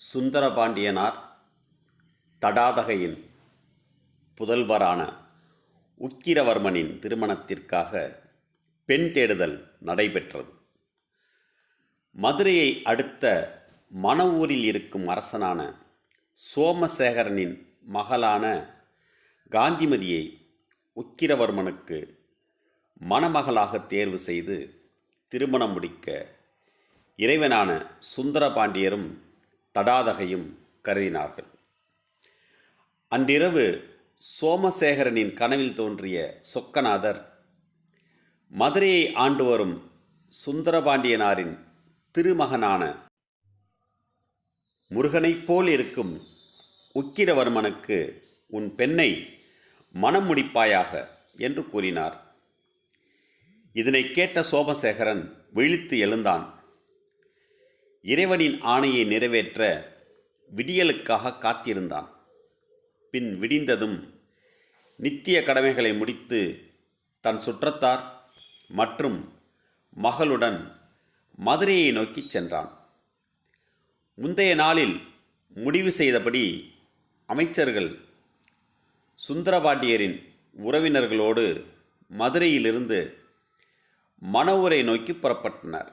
சுந்தரபாண்டியனார் தடாதகையின் புதல்வரான உக்கிரவர்மனின் திருமணத்திற்காக பெண் தேடுதல் நடைபெற்றது. மதுரையை அடுத்த மணவூரில் இருக்கும் அரசனான சோமசேகரனின் மகளான காந்திமதியை உக்கிரவர்மனுக்கு மணமகளாக தேர்வு செய்து திருமணம் முடிக்க இறைவனான சுந்தரபாண்டியரும் தடாதகையும் கருதினார்கள். அன்றிரவு சோமசேகரனின் கனவில் தோன்றிய சொக்கநாதர் மதுரையை ஆண்டு வரும் சுந்தரபாண்டியனாரின் திருமகனான முருகனைப் போல் இருக்கும் உக்கிரவர்மனுக்கு உன் பெண்ணை மனம் முடிப்பாயாக என்று கூறினார். இதனை கேட்ட சோமசேகரன் விழித்து எழுந்தான். இறைவனின் ஆணையை நிறைவேற்ற விடியலுக்காக காத்திருந்தான். பின் விடிந்ததும் நித்திய கடமைகளை முடித்து தன் சுற்றத்தார் மற்றும் மகளுடன் மதுரையை நோக்கிச் சென்றான். முந்தைய நாளில் முடிவு செய்தபடி அமைச்சர்கள் சுந்தரபாண்டியரின் உறவினர்களோடு மதுரையிலிருந்து மணவுரை நோக்கி புறப்பட்டனர்.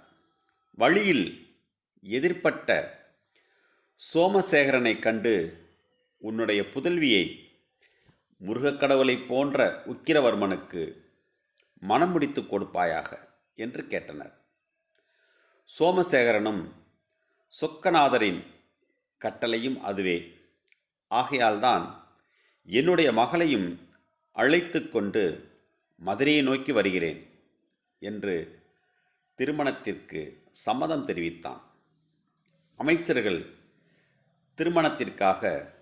வழியில் எதிர்ப்பட்ட சோமசேகரனை கண்டு உன்னுடைய புதல்வியை முருகக்கடவுளைப் போன்ற உக்கிரவர்மனுக்கு மனம் முடித்து கொடுப்பாயாக என்று கேட்டனர். சோமசேகரனும் சொக்கநாதரின் கட்டளையும் அதுவே. ஆகையால்தான் என்னுடைய மகளையும் அழைத்து கொண்டு மதுரையை நோக்கி வருகிறேன் என்று திருமணத்திற்கு சம்மதம் தெரிவித்தான். அமைச்சர்கள் திருமணத்திற்காக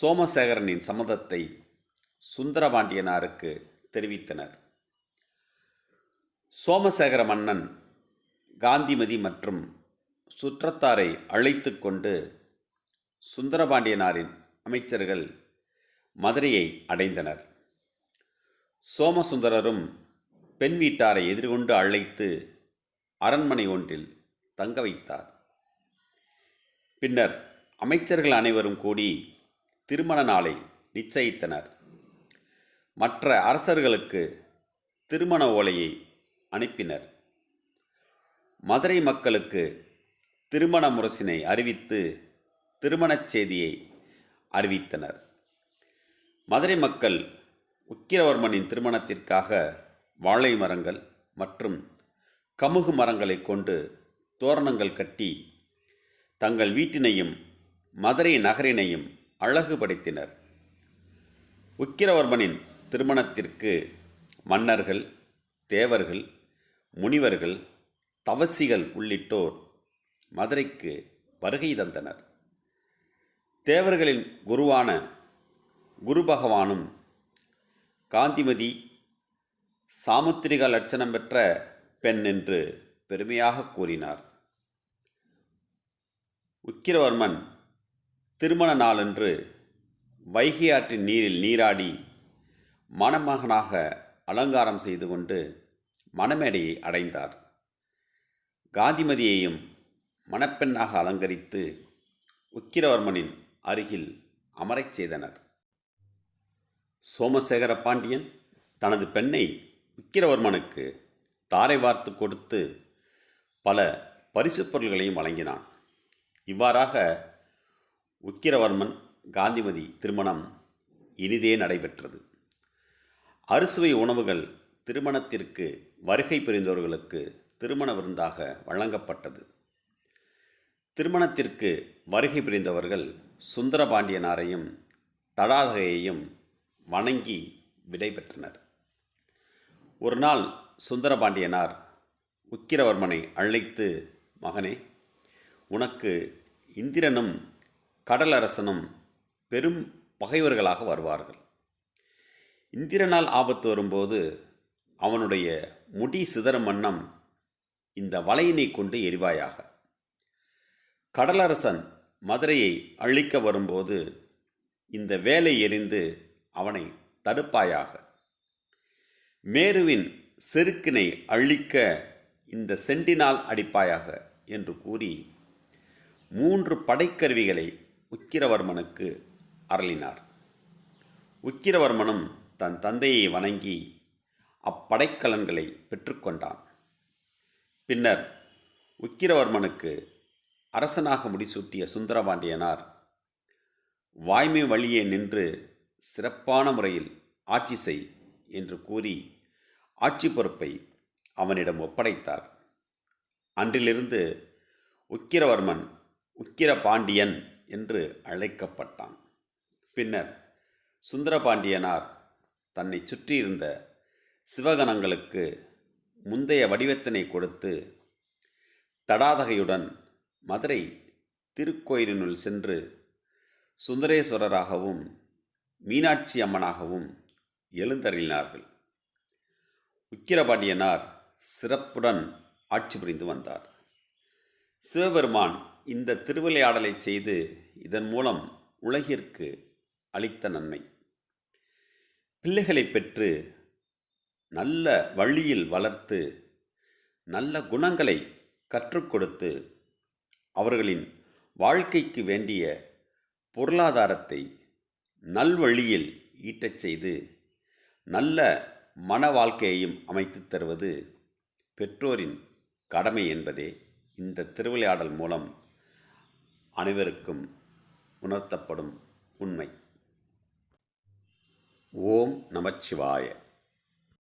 சோமசேகரனின் சம்மதத்தை சுந்தரபாண்டியனாருக்கு தெரிவித்தனர். சோமசேகர மன்னன் காந்திமதி மற்றும் சுற்றத்தாரை அழைத்து கொண்டு சுந்தரபாண்டியனாரின் அமைச்சர்கள் மதுரையை அடைந்தனர். சோமசுந்தரரும் பெண் வீட்டாரை எதிர்கொண்டு அழைத்து அரண்மனை ஒன்றில் தங்க வைத்தார். பின்னர் அமைச்சர்கள் அனைவரும் கூடி திருமண நாளை நிச்சயித்தனர். மற்ற அரசர்களுக்கு திருமண ஓலையை அனுப்பினர். மதுரை மக்களுக்கு திருமண முரசினை அறிவித்து திருமணச் செய்தியை அறிவித்தனர். மதுரை மக்கள் உக்கிரவர்மனின் திருமணத்திற்காக வாழை மரங்கள் மற்றும் கமுகு மரங்களை கொண்டு தோரணங்கள் கட்டி தங்கள் வீட்டினையும் மதுரை நகரினையும் அழகுபடுத்தினர். உக்கிரவர்மனின் திருமணத்திற்கு மன்னர்கள் தேவர்கள் முனிவர்கள் தவசிகள் உள்ளிட்டோர் மதுரைக்கு வருகை தந்தனர். தேவர்களின் குருவான குரு பகவானும் காந்திமதி சாமுத்திரிக லட்சணம் பெற்ற பெண் என்று பெருமையாக கூறினார். உக்கிரவர்மன் திருமண நாளன்று வைகை ஆற்றின் நீரில் நீராடி மணமகனாக அலங்காரம் செய்து கொண்டு மணமேடையை அடைந்தார். காந்திமதியையும் மணப்பெண்ணாக அலங்கரித்து உக்கிரவர்மனின் அருகில் அமரச் செய்தனர். சோமசேகர பாண்டியன் தனது பெண்ணை உக்கிரவர்மனுக்கு தாரை வார்த்து கொடுத்து பல பரிசுப் பொருள்களையும் வழங்கினான். இவ்வாறாக உக்கிரவர்மன் காந்திமதி திருமணம் இனிதே நடைபெற்றது. அறுசுவை உணவுகள் திருமணத்திற்கு வருகை புரிந்தவர்களுக்கு திருமண விருந்தாக வழங்கப்பட்டது. திருமணத்திற்கு வருகை புரிந்தவர்கள் சுந்தரபாண்டியனாரையும் தடாதகையையும் வணங்கி விடைபெற்றனர் ஒரு நாள் சுந்தரபாண்டியனார் உக்கிரவர்மனை அழைத்து மகனே உனக்கு இந்திரனும் கடலரசனும் பெரும் பகைவர்களாக வருவார்கள். இந்திரனால் ஆபத்து வரும்போது அவனுடைய முடி சிதறும் வண்ணம் இந்த வலையினை கொண்டு எரிவாயாக. கடலரசன் மதுரையை அழிக்க வரும்போது இந்த வேலை எரிந்து அவனை தடுப்பாயாக. மேருவின் செருக்கினை அழிக்க இந்த செண்டினால் அடிப்பாயாக என்று கூறி மூன்று படைக்கருவிகளை உக்கிரவர்மனுக்கு அருளினார். உக்கிரவர்மனும் தன் தந்தையை வணங்கி அப்படைக்கலன்களை பெற்றுக்கொண்டான். பின்னர் உக்கிரவர்மனுக்கு அரசனாக முடிசூட்டிய சுந்தரபாண்டியனார் வாய்மை வழியே நின்று சிறப்பான முறையில் ஆட்சி செய் என்று கூறி ஆட்சி பொறுப்பை அவனிடம் ஒப்படைத்தார். அன்றிலிருந்து உக்கிரவர்மன் உக்கிர பாண்டியன் என்று அழைக்கப்பட்டான். பின்னர் சுந்தரபாண்டியனார் தன்னை சுற்றியிருந்த சிவகணங்களுக்கு முந்தைய வடிவத்தினை கொடுத்து தடாதகையுடன் மதுரை திருக்கோயிலினுள் சென்று சுந்தரேஸ்வரராகவும் மீனாட்சி அம்மனாகவும் எழுந்தருளினார்கள். உக்கிரபாண்டியனார் சிறப்புடன் ஆட்சி புரிந்து வந்தார். சிவபெருமான் இந்த திருவிளையாடலை செய்து இதன் மூலம் உலகிற்கு அளித்த நன்மை. பிள்ளைகளை பெற்று நல்ல வழியில் வளர்த்து நல்ல குணங்களை கற்றுக் கொடுத்து அவர்களின் வாழ்க்கைக்கு வேண்டிய பொருளாதாரத்தை நல்வழியில் ஈட்டச் செய்து நல்ல மன வாழ்க்கையையும் அமைத்து தருவது பெற்றோரின் கடமை என்பதே இந்த திருவிளையாடல் மூலம் அனைவருக்கும் உணர்த்தப்படும் உண்மை. ஓம் நமச்சிவாய.